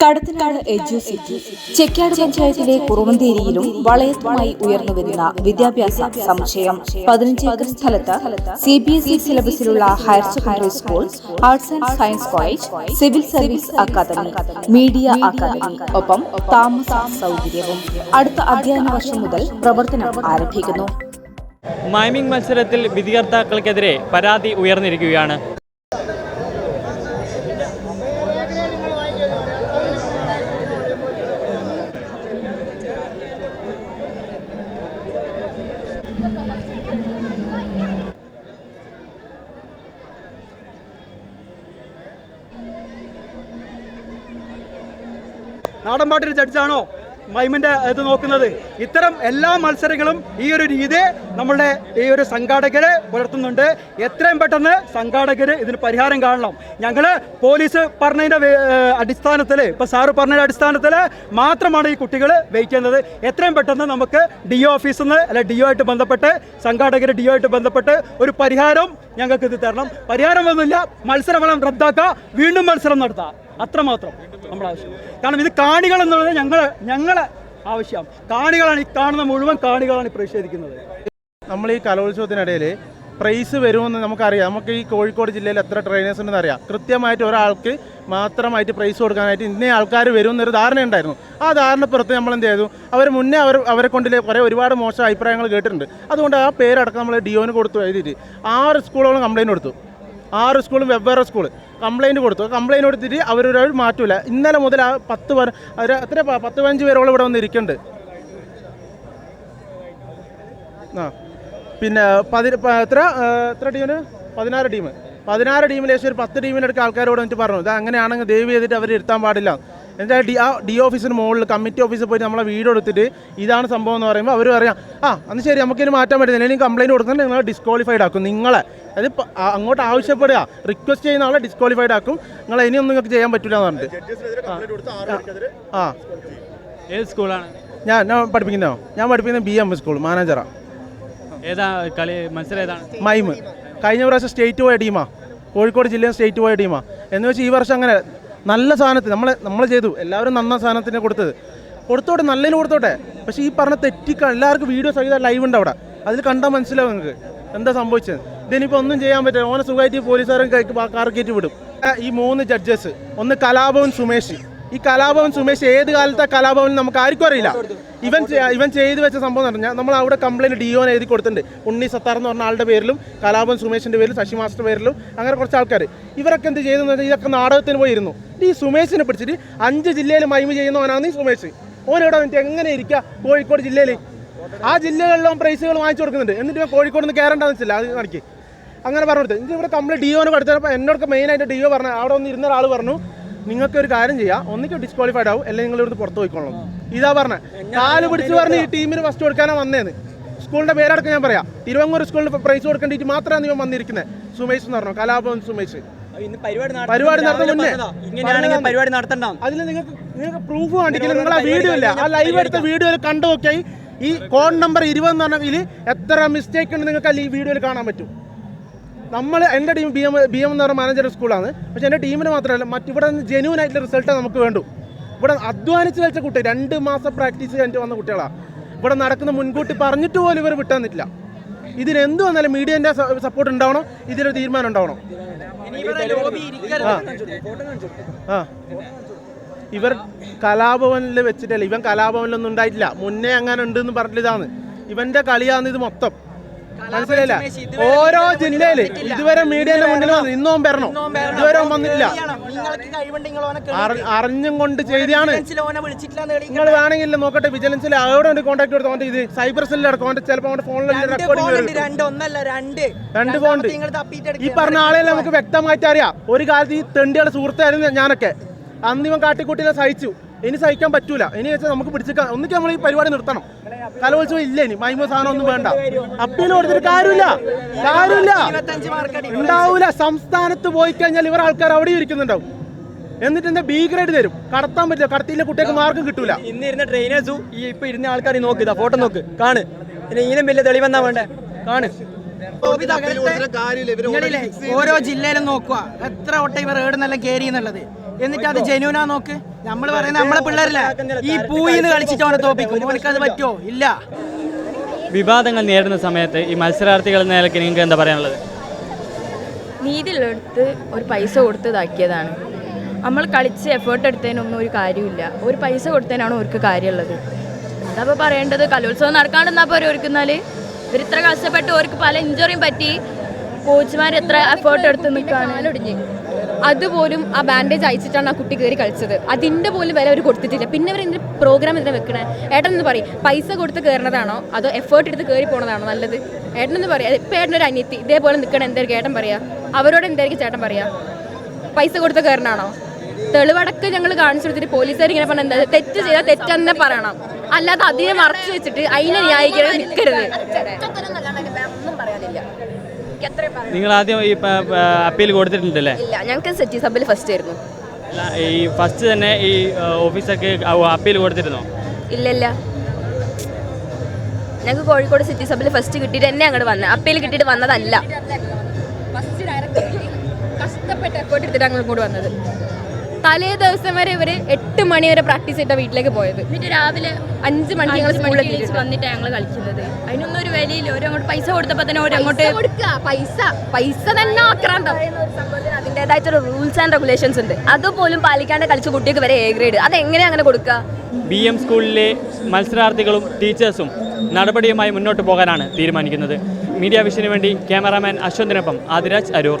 കടത്തനാട് എഡ്യൂസിറ്റി ചെക്കാട് പഞ്ചായത്തിലെ കുറുവന്തേരിയിലും വളയത്തുമായി ഉയർന്നുവരുന്ന വിദ്യാഭ്യാസ സംശയം. പതിനഞ്ച് ഏക്കർ സ്ഥലത്ത് C B S E സിലബസിലുള്ള higher secondary school arts and science college civil service academy media academy ഒപ്പം താമസ സൗകര്യവും. അടുത്ത അധ്യയന വർഷം മുതൽ പ്രവർത്തനം ആരംഭിക്കുന്നു. മൈമിംഗ് മത്സരത്തിൽ വിധികർത്താക്കൾക്കെതിരെ പരാതി ഉയർന്നിരിക്കുകയാണ്. നാടൻപാട്ടിൽ ജഡ്ജാണോ മൈമിന്റെ ഇത് നോക്കുന്നത്? ഇത്തരം എല്ലാ മത്സരങ്ങളും ഈ ഒരു രീതി നമ്മളുടെ ഈ ഒരു സംഘാടകരെ പുലർത്തുന്നുണ്ട്. എത്രയും പെട്ടെന്ന് സംഘാടകർ ഇതിന് പരിഹാരം കാണണം. ഞങ്ങൾ പോലീസ് പറഞ്ഞതിന്റെ അടിസ്ഥാനത്തിൽ ഇപ്പൊ സാറ് പറഞ്ഞതിന്റെ അടിസ്ഥാനത്തിൽ മാത്രമാണ് ഈ കുട്ടികൾ വഹിക്കുന്നത് എത്രയും പെട്ടെന്ന് നമുക്ക് ഡി ഒ ഓഫീസിൽ നിന്ന് അല്ലെ ഡി ഒ ആയിട്ട് ബന്ധപ്പെട്ട് സംഘാടകർ ഡി ഒ ആയിട്ട് ബന്ധപ്പെട്ട് ഒരു പരിഹാരം ഞങ്ങൾക്ക് ഇത് തരണം. പരിഹാരം ഒന്നുമില്ല. മത്സരം റദ്ദാക്കുക. വീണ്ടും മത്സരം നടത്താം. അത്രമാത്രം നമ്മുടെ ആവശ്യം. കാരണം ഇത് കാണികൾ എന്നുള്ളത് ഞങ്ങൾ ഞങ്ങളെ ആവശ്യം. കാണികളാണ് ഈ കാണുന്ന മുഴുവൻ കാണികളാണ് പ്രതിഷേധിക്കുന്നത്. നമ്മൾ ഈ കലോത്സവത്തിനിടയിൽ പ്രൈസ് വരുമെന്ന് നമുക്കറിയാം. നമുക്ക് ഈ കോഴിക്കോട് ജില്ലയിൽ എത്ര ട്രെയിനേഴ്സ് ഉണ്ടെന്ന് അറിയാം. കൃത്യമായിട്ട് ഒരാൾക്ക് മാത്രമായിട്ട് പ്രൈസ് കൊടുക്കാനായിട്ട് ഇന്നേ ആൾക്കാർ വരും എന്നൊരു ധാരണ ഉണ്ടായിരുന്നു. ആ ധാരണപ്പുറത്ത് നമ്മൾ എന്ത് ചെയ്തു? അവർ മുന്നേ അവർ അവരെ കൊണ്ട് കുറേ ഒരുപാട് മോശം അഭിപ്രായങ്ങൾ കേട്ടിട്ടുണ്ട്. അതുകൊണ്ട് ആ പേരടക്കം നമ്മൾ ഡിഒന് കൊടുത്തു എഴുതിയിട്ട് ആറ് സ്കൂളുകളും കംപ്ലയിന്റ് കൊടുത്തു. ആറ് സ്കൂളും വെവ്വേറെ സ്കൂൾ കംപ്ലയിന്റ് കൊടുത്തു. കംപ്ലയിന്റ് കൊടുത്തിട്ട് അവരൊരു മാറ്റൂല. ഇന്നലെ മുതൽ ആ പത്ത് പേർ അവർ എത്ര പത്ത് പതിനഞ്ച് പേരോളം ഇവിടെ വന്ന് ഇരിക്കുന്നുണ്ട് ആ. പിന്നെ പതി എത്ര എത്ര ടീമിന് പതിനാറ് ടീം പതിനാറ് ടീമിൽ ഏകദേശം ഒരു പത്ത് ടീമിനടുക്ക് ആൾക്കാരോട് വന്നിട്ട് പറഞ്ഞു. ഇത് അങ്ങനെയാണെങ്കിൽ ദയവ് ചെയ്തിട്ട് അവർ ഇരുത്താൻ പാടില്ല. എന്നിട്ട് ഡി ആ ഡി ഓഫീസിന് മുകളിൽ കമ്മിറ്റി ഓഫീസിൽ പോയിട്ട് നമ്മളെ വീഡിയോ എടുത്തിട്ട് ഇതാണ് സംഭവം എന്ന് പറയുമ്പോൾ അവർ പറയാം ആ അന്ന് ശരി നമുക്കിനി മാറ്റാൻ പറ്റുന്നില്ല ഇനി കംപ്ലയിന്റ് കൊടുത്തിട്ട് നിങ്ങളെ ഡിസ്ക്വാളിഫൈഡ് ആക്കും നിങ്ങളെ. അത് അങ്ങോട്ട് ആവശ്യപ്പെടുക. റിക്വസ്റ്റ് ചെയ്യുന്ന ആളെ ഡിസ്ക്വാളിഫൈഡ് ആക്കും. നിങ്ങൾ ഇനിയൊന്നും നിങ്ങൾക്ക് ചെയ്യാൻ പറ്റില്ല എന്ന് പറഞ്ഞിട്ട്. ആ. ആ. ഏത് സ്കൂളാണ്? ഞാൻ ഞാൻ പഠിപ്പിക്കുന്നോ ഞാൻ പഠിപ്പിക്കുന്നത് ബി എം സ്കൂൾ മാനേജറാണ് ഏതാ കളി മത്സരം ഏതാണ്? മൈമ്. കഴിഞ്ഞ പ്രാവശ്യം സ്റ്റേറ്റ് പോയ ടീമാ. കോഴിക്കോട് ജില്ലയിൽ സ്റ്റേറ്റ് പോയ ടീമാ. എന്ന് വെച്ചാൽ ഈ വർഷം അങ്ങനെ നല്ല സാധനത്തിന് നമ്മൾ നമ്മൾ ചെയ്തു. എല്ലാവരും നന്ന സാധനത്തിന് കൊടുത്തത്. കൊടുത്തോട്ടെ നല്ലതിന് കൊടുത്തോട്ടെ. പക്ഷേ ഈ പറഞ്ഞ തെറ്റിക്ക എല്ലാവർക്കും വീഡിയോ സഹിതം ലൈവ് ഉണ്ട് അവിടെ. അതിൽ കണ്ടാൽ മനസ്സിലാവും നിങ്ങൾക്ക് എന്താ സംഭവിച്ചത്? ഇതിനിപ്പോൾ ഒന്നും ചെയ്യാൻ പറ്റില്ല. ഓനെ സുഖമായിട്ട് പോലീസുകാരും കാർ കയറ്റി വിടും. ഈ മൂന്ന് ജഡ്ജസ് ഒന്ന് കലാഭവൻ സുമേഷ്. ഈ കലാഭവൻ സുമേഷ് ഏത് കാലത്തെ കലാഭവൻ നമുക്ക് ആർക്കും അറിയില്ല. ഇവൻ ഇവൻ ചെയ്തു വെച്ച സംഭവം എന്ന് പറഞ്ഞാൽ നമ്മൾ അവിടെ കംപ്ലയിന്റ് ഡി ഡിയോനെ എഴുതി കൊടുത്തിട്ടുണ്ട്. ഉണ്ണി സത്താർ എന്ന് പറഞ്ഞ ആളുടെ പേരിലും കലാഭവൻ സുമേഷിന്റെ പേരിലും ശശി മാസ്റ്റർ പേരിലും അങ്ങനെ കുറച്ച് ആൾക്കാർ ഇവരൊക്കെ എന്ത് ചെയ്തെന്ന് പറഞ്ഞാൽ ഇതൊക്കെ നാടകത്തിന് പോയിരുന്നു ഈ സുമേഷിനെ പിടിച്ചിട്ട് അഞ്ച് ജില്ലയിൽ മൈമ് ചെയ്യുന്നവനാണ് ഈ സുമേഷ്. ഓരോടെ വന്നിട്ട് എങ്ങനെ ഇരിക്കുക കോഴിക്കോട് ജില്ലയിൽ ആ ജില്ലകളിലും പ്രൈസുകൾ വാങ്ങിച്ചു കൊടുക്കുന്നുണ്ട്. എന്നിട്ട് കോഴിക്കോട് നിന്ന് കയറേണ്ടതെന്ന് വെച്ചില്ല അത് കാണിക്ക്. അങ്ങനെ പറഞ്ഞു കൊടുത്തു. ഇവിടെ കംപ്ലീറ്റ് ഡിയോനെ കൊടുത്തപ്പോൾ എന്നോടൊക്കെ മെയിനായിട്ട് ഡിയോ പറഞ്ഞു അവിടെ ഒന്ന് ഇരുന്ന ഒരാൾ പറഞ്ഞു നിങ്ങൾക്ക് ഒരു കാര്യം ചെയ്യാം ഒന്നിക്ക് ഡിസ്ക്വാളിഫൈഡ് ആവും അല്ലെങ്കിൽ നിങ്ങൾ ഇവിടുന്ന് പുറത്ത് പോയിക്കോളും ഇതാ പറഞ്ഞത് കാൽ പിടിച്ച് പറഞ്ഞ് ഈ ടീമിന് ഫസ്റ്റ് കൊടുക്കാനാണ് വന്നേന്ന്. സ്കൂളിന്റെ പേരടക്കം ഞാൻ പറയാം. തിരുവങ്ങൂർ സ്കൂളിൽ പ്രൈസ് കൊടുക്കേണ്ടിയിട്ട് മാത്രമാണ് ഇവൻ വന്നിരിക്കുന്നത് സുമേഷ് എന്ന് പറഞ്ഞു കലാഭവൻ സുമേഷ്. പരിപാടി നടത്തുന്ന മുന്നേ. ഇങ്ങനെയാണെങ്കിൽ പരിപാടി നടത്തണ്ട? അതിൽ നിങ്ങൾക്ക് നിങ്ങൾക്ക് പ്രൂഫ് കാണിക്കില്ല. നിങ്ങൾ ആ വീഡിയോ ഇല്ല? ആ ലൈവ് എടുത്ത വീഡിയോ കണ്ടു നോക്കിയാൽ ഈ കോഡ് നമ്പർ ഇരുപത് എന്ന് പറഞ്ഞതിൽ എത്ര മിസ്റ്റേക്ക് ഉണ്ട് നിങ്ങൾക്ക് ഈ വീഡിയോയിൽ കാണാൻ പറ്റും. നമ്മൾ എന്റെ team B M B M എന്ന് പറഞ്ഞ മാനേജർ സ്കൂളാണ് പക്ഷെ എന്റെ ടീമിന് മാത്രമല്ല മറ്റിവിടെ ജെന്യൂൻ ആയിട്ടുള്ള റിസൾട്ട് നമുക്ക് വേണ്ടു. ഇവിടെ അധ്വാനിച്ച് കളിച്ച കുട്ടി രണ്ട് മാസം പ്രാക്ടീസ് കഴിഞ്ഞിട്ട് വന്ന കുട്ടികളാണ് ഇവിടെ നടക്കുന്ന മുൻകൂട്ടി പറഞ്ഞിട്ട് പോലും ഇവർ വിട്ടുതന്നിട്ടില്ല ഇതിനെന്ത് വന്നാലും മീഡിയന്റെ സപ്പോർട്ട് ഉണ്ടാവണം. ഇതിനൊരു തീരുമാനം ഉണ്ടാവണം. ആ. ഇവർ കലാഭവനിൽ വെച്ചിട്ടല്ല ഇവൻ കലാഭവനിലൊന്നും ഉണ്ടായിട്ടില്ല. മുന്നേ അങ്ങനെ ഉണ്ട് എന്ന് പറഞ്ഞിട്ട് ഇവന്റെ കളിയാണ് ഇത് മൊത്തം. മനസ്സിലായില്ല? ഓരോ ജില്ലയിൽ ജില്ലയിൽ ഇതുവരെ മീഡിയന്റെ മുന്നിൽ വന്നു. വരണം. ഇതുവരെ വന്നിട്ടില്ല. അറിഞ്ഞും കൊണ്ട് ചെയ്താണ് നിങ്ങൾ വേണമെങ്കിൽ നോക്കട്ടെ വിജിലൻസിൽ അവിടെ ഒരു കോൺടാക്ട് അവന്റെ ഇത് സൈബർ സെല്ലിലാണ് അവന്റെ ചിലപ്പോൾ അവന്റെ ഫോണിൽ രണ്ട് റെക്കോർഡിംഗ് തപ്പിയിട്ട് ഈ പറഞ്ഞ ആളെ നമുക്ക് വ്യക്തമായിട്ട് അറിയാം ഒരു കാലത്ത് ഈ തെണ്ടിയുടെ സുഹൃത്തായിരുന്നു ഞാനൊക്കെ. അന്ന് ഇവൻ കാട്ടിക്കൂട്ടിനെ സഹിച്ചു. ഇനി സഹിക്കാൻ പറ്റൂല. ഇനി വെച്ചാൽ നമുക്ക് പിടിച്ചേക്കാം ഒന്നിക്ക് നമ്മൾ ഈ പരിപാടി നിർത്തണം. കലോത്സവം ഇല്ല ഇനി? മൈമ സാധനം ഒന്നും വേണ്ട. അപ്പീൽ കൊടുത്തിട്ട് കാര്യമില്ല. കാര്യമില്ല. ഉണ്ടാവൂല. സംസ്ഥാനത്ത് പോയി കഴിഞ്ഞാൽ ഇവർ ആൾക്കാർ അവിടെ ഇരിക്കുന്നുണ്ടാവും. എന്നിട്ട് എന്താ ബി ഗ്രേഡ് തരും. കടത്താൻ പറ്റില്ല. കടത്തിയില്ല കുട്ടികൾക്ക് മാർക്ക് കിട്ടൂല. ഇന്ന് ഇരുന്ന ട്രെയിനേഴ്സും ഈ ഇപ്പൊ ഇരുന്ന ആൾക്കാർ നോക്ക് ഇതാ ഫോട്ടോ നോക്ക്. കാണ്. പിന്നെ ഇതിനും വലിയ തെളിവെന്നാ വേണ്ടേ? കാണ്. ഓരോ ജില്ലയിലും നോക്കുക. എത്ര വട്ടം ഇവർ ഏടുന്നെല്ലാം കയറി എന്നുള്ളത്. എന്നിട്ട് അത് ജനുവിനാ നോക്ക്. നമ്മൾ പറയുന്ന നമ്മളെ പിള്ളേരില്ല? ഈ പൂയിന്ന് കളിച്ചിട്ട് അവനെ തോപ്പിക്കും. അവനക്ക് അത് പറ്റുമോ? ഇല്ല. വിവാദങ്ങൾ നേരിടുന്ന സമയത്ത് ഈ മത്സരാർത്ഥികൾ എന്ന നിലയ്ക്ക് നിങ്ങൾക്ക് എന്താ പറയാനുള്ളത്? നീതിയുള്ളടുത്ത് ഒരു പൈസ കൊടുത്ത് ഇതാക്കിയതാണ് നമ്മൾ കളിച്ച് എഫേർട്ട് എടുത്തതിനൊന്നും ഒരു കാര്യമില്ല ഒരു പൈസ കൊടുത്തതിനാണ് അവർക്ക് കാര്യമുള്ളത്. എന്താ ഇപ്പോൾ പറയേണ്ടത്? കലോത്സവം നടക്കാണ്ടെന്നാ പോരെ ഒരുക്കുന്നാൽ ഇവർ ഇത്ര കഷ്ടപ്പെട്ട് അവർക്ക് പല ഇഞ്ചുറിയും പറ്റി. കോച്ചുമാർ എത്ര എഫേർട്ട് എടുത്ത് നിൽക്കാണ്? അതുപോലും ആ ബാൻഡേജ് അയച്ചിട്ടാണ് ആ കുട്ടി കയറി കളിച്ചത്. അതിന്റെ പോലും വില അവർ കൊടുത്തിട്ടില്ല. പിന്നെ അവർ ഇതിന്റെ പ്രോഗ്രാം എന്തിനാ വെക്കണേ? ഏട്ടൻ എന്ന് പറയും. പൈസ കൊടുത്ത് കയറണതാണോ അതോ എഫേർട്ട് എടുത്ത് കയറി പോണതാണോ നല്ലത്? ഏട്ടൻ എന്ന് പറയാം. ഇപ്പം ഏട്ടനൊരു അനിയത്തി. ഇതേപോലെ നിൽക്കണ എന്തായിരിക്കും ഏട്ടൻ പറയാ? അവരോട് എന്തായിരിക്കും ചേട്ടൻ പറയാ? പൈസ കൊടുത്ത് കയറണാണോ തെളിവടക്ക് ഞങ്ങൾ കാണിച്ചു കൊടുത്തിട്ട് പോലീസുകാർ ഇങ്ങനെ പറഞ്ഞ എന്താ? തെറ്റ് ചെയ്താൽ തെറ്റെന്നെ പറയണം. അല്ലാതെ അതിനെ മറച്ചു വെച്ചിട്ട് അതിനെ ന്യായീകരിക്കാൻ നിൽക്കരുത് ഒന്നും പറയാനില്ല എനിക്ക് അത്രയും പറയാം നിങ്ങൾ ആദ്യം ഈ അപ്പീൽ കൊടുത്തിട്ടുണ്ടല്ലേ? ഇല്ല ഞങ്ങൾക്ക് സെറ്റി സബിൽ ഫസ്റ്റ് ആയിരുന്നു. അല്ല, ഈ ഫസ്റ്റ് തന്നെ ഈ ഓഫീസർക്ക് അപ്പീൽ കൊടുത്തിരുന്നോ? ഇല്ലല്ല ഇല്ല. ഞങ്ങൾക്ക് കോഴിക്കോട് സിറ്റി സബിൽ ഫസ്റ്റ് കിട്ടിയിട്ട് തന്നെ അങ്ങോട്ട് വന്നത് അപ്പീൽ കിട്ടിയിട്ട് വന്നതല്ല. ഫസ്റ്റ് ഡയറക്റ്റ് കഷ്ടപ്പെട്ട് എഫേർട്ട് എടുത്തിട്ട് അങ്ങോട്ട് വന്നത്. തലേ ദിവസം വരെ ഇവർ എട്ട് മണി വരെ പ്രാക്ടീസ് ചെയ്ത വീട്ടിലേക്ക് പോയത്. എന്നിട്ട് രാവിലെ അഞ്ച് മണിക്ക് ഞങ്ങൾ സ്കൂളിൽ വന്നിട്ടാണ് ഞങ്ങൾ കളിക്കുന്നത്. അതിനൊന്നും ഒരു വിലയില്ല. ഒരു അങ്ങോട്ട് പൈസ കൊടുത്തപ്പോ തന്നെ ഒരു അങ്ങോട്ട് കൊടുക്കുക പൈസ പൈസ തന്നെ ആക്രാന്തം. അതിന്റെതായിട്ടൊരു റൂൾസ് ആൻഡ് റെഗുലേഷൻസ് ഉണ്ട്. അതുപോലും പാലിക്കാണ്ട് കളിച്ച കുട്ടികൾക്ക് വരെ എ ഗ്രേഡ് അത് എങ്ങനെ അങ്ങനെ കൊടുക്കുക ബി എം സ്കൂളിലെ മത്സരാർത്ഥികളും ടീച്ചേഴ്സും നടപടിയുമായി മുന്നോട്ട് പോകാനാണ് തീരുമാനിക്കുന്നത്. മീഡിയ വിഷന് വേണ്ടി ക്യാമറാമാൻ അശ്വന്തിനൊപ്പം ആദിരാജ് അരൂർ.